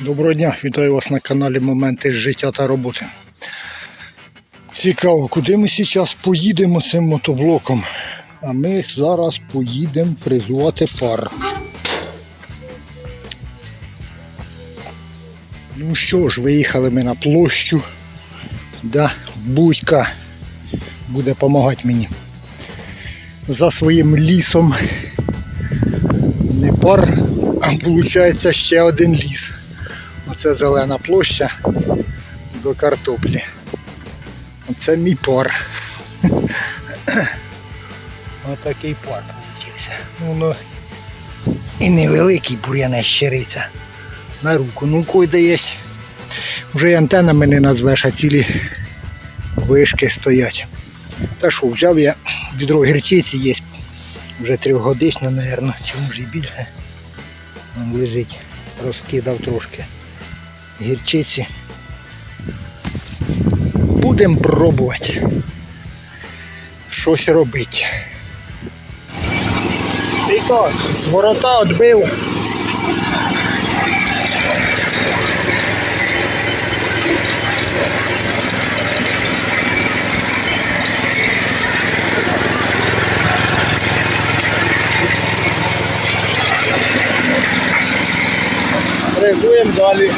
Доброго дня, вітаю вас на каналі Моменти життя та роботи. Цікаво, куди ми зараз поїдемо цим мотоблоком. А ми зараз поїдемо фрезувати пар. Ну що ж, виїхали ми на площу. Да, Бузька буде допомагати мені. За своїм лісом. Не пар, а виходить ще один ліс. Оце зелена площа до картоплі. Оце мій пар. Отакий пар получився. Ну, ну, і невеликий бур'яна щириця. На руку. Ну койде є. Вже і антеннами не назвеш, а цілі вишки стоять. Та що, взяв я відро гірчиці є. Вже трьохгодична, мабуть, чи може і більше. Вон лежить, розкидав трошки гірчиці. Будемо пробувати щось робити. І так, з ворота відбив. Фрезуємо далі.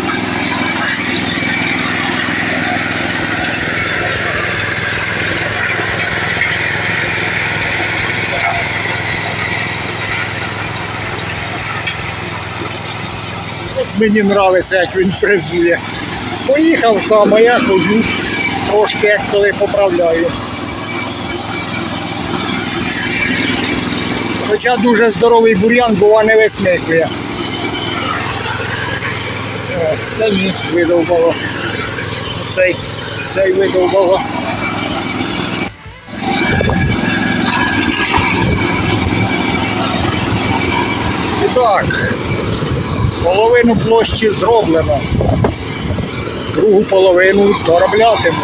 Мені подобається, як він фрезує. Поїхав сам, а я ходжу трошки, як коли поправляю. Хоча дуже здоровий бур'ян, бува не висмикує. Та ні, видовбало. Цей, цей видовбало. Так, половину площі зроблено. Другу половину дороблятиму.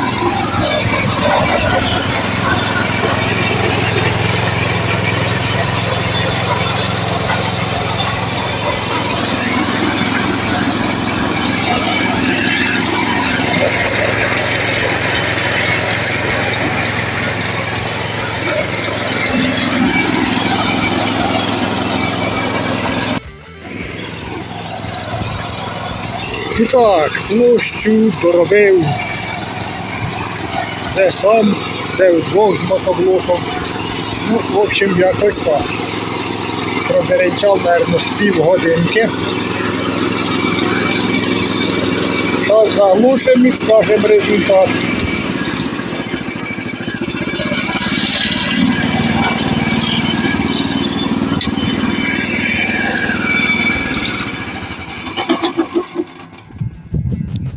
І так, площу доробив. Де сам, де вдвох з мотоблоком. Ну, в общем, якось так. Продеренчав, мабуть, з півгодинки. Зараз заглушимо результат.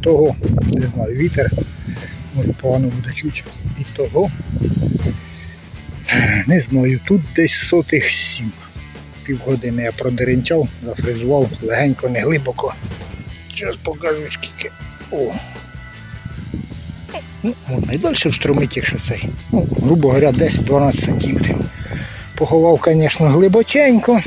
Того, не знаю, вітер, може погано буде чути від того. Не знаю, тут десь сотих сім. Півгодини я продеренчав, зафризував легенько, не глибоко. Зараз покажу скільки. О. Ну, можна і далі встромити, якщо цей. Ну, грубо говоря, 10-12 сантиметрів. Поховав, звісно, глибоченько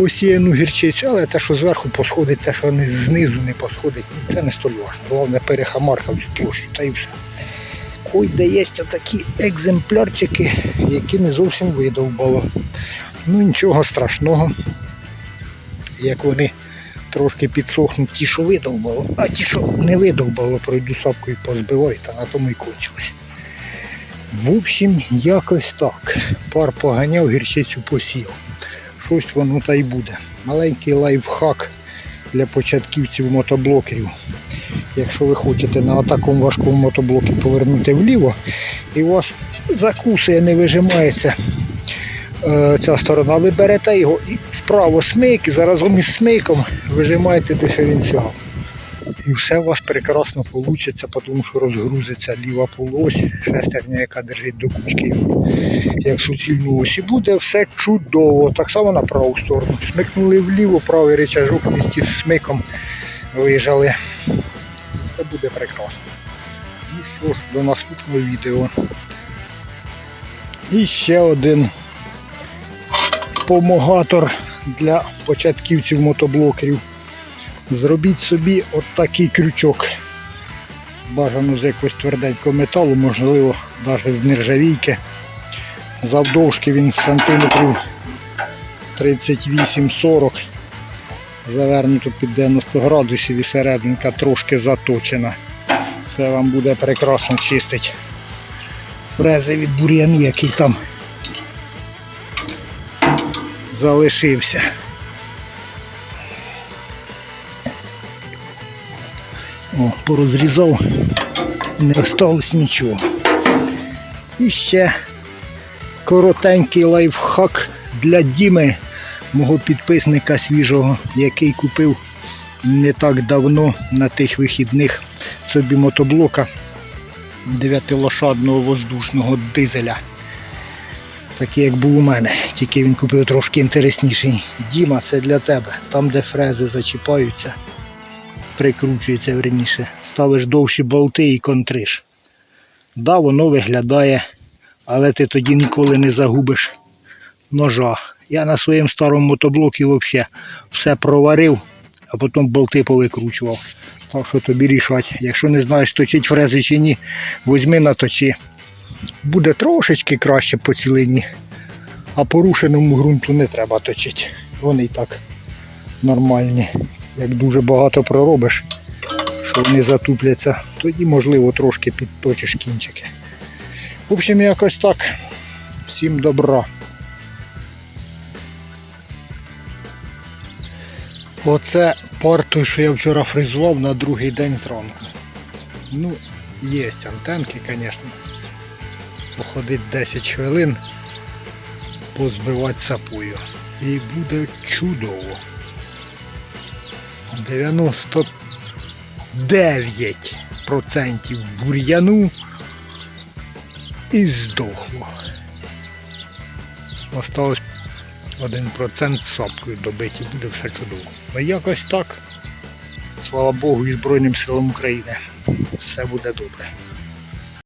посіяну гірчицю, але те, що зверху посходить, те, що не знизу не посходить, це не столь важно. Головне перехамаркав цю площу та і все. Ой, є такі екземплярчики, які не зовсім видовбало. Ну нічого страшного, як вони трошки підсохнуть ті, що видовбало, а ті, що не видовбало, пройду сапкою позбиваю, та на тому і кончилось. В общем, якось так. Пар поганяв, гірчицю посів щось воно та й буде. Маленький лайфхак для початківців мотоблокерів. Якщо ви хочете на такому важкому мотоблокі повернути вліво, і у вас закусує, не вижимається е, ця сторона, ви берете його і вправо смик, і заразом із смиком вижимаєте диференціал. І все у вас прекрасно вийде, тому що розгрузиться ліва полось, шестерня, яка держить до кучки як суцільну ось. І буде все чудово. Так само на праву сторону. Смикнули вліво, правий речажок в місті з смиком вижали. Все буде прекрасно. Ну що ж, до наступного відео. І ще один помогатор для початківців мотоблокерів. Зробіть собі от такий крючок. Бажано з якогось тверденького металу, можливо, навіть з нержавійки. Завдовжки він сантиметрів 38-40. Завернуто під 90 градусів і серединка трошки заточена. Це вам буде прекрасно чистить фрези від бур'яну, який там залишився. О, порозрізав, не осталось нічого. І ще коротенький лайфхак для Діми, мого підписника свіжого, який купив не так давно на тих вихідних собі мотоблока 9-лошадного воздушного дизеля. Такий, як був у мене, тільки він купив трошки інтересніший. Діма, це для тебе. Там, де фрези зачіпаються, прикручується верніше. Ставиш довші болти і контриш. Да, воно виглядає, але ти тоді ніколи не загубиш ножа. Я на своєму старому мотоблокі взагалі все проварив, а потім болти повикручував. Так що тобі рішать. Якщо не знаєш, точить фрези чи ні, візьми наточи. Буде трошечки краще по цілині, а порушеному ґрунту не треба точити. Вони і так нормальні. Як дуже багато проробиш, що вони затупляться, тоді можливо трошки підточиш кінчики. В общем, якось так. Всім добра. Оце пар той, що я вчора фрезував на другий день зранку. Ну, є антенки, звісно. Походить 10 хвилин, позбивати сапою. І буде чудово. 99% бур'яну і здохло. Осталось 1% сапкою добиті, буде все чудово. А якось так. Слава Богу і Збройним силам України. Все буде добре.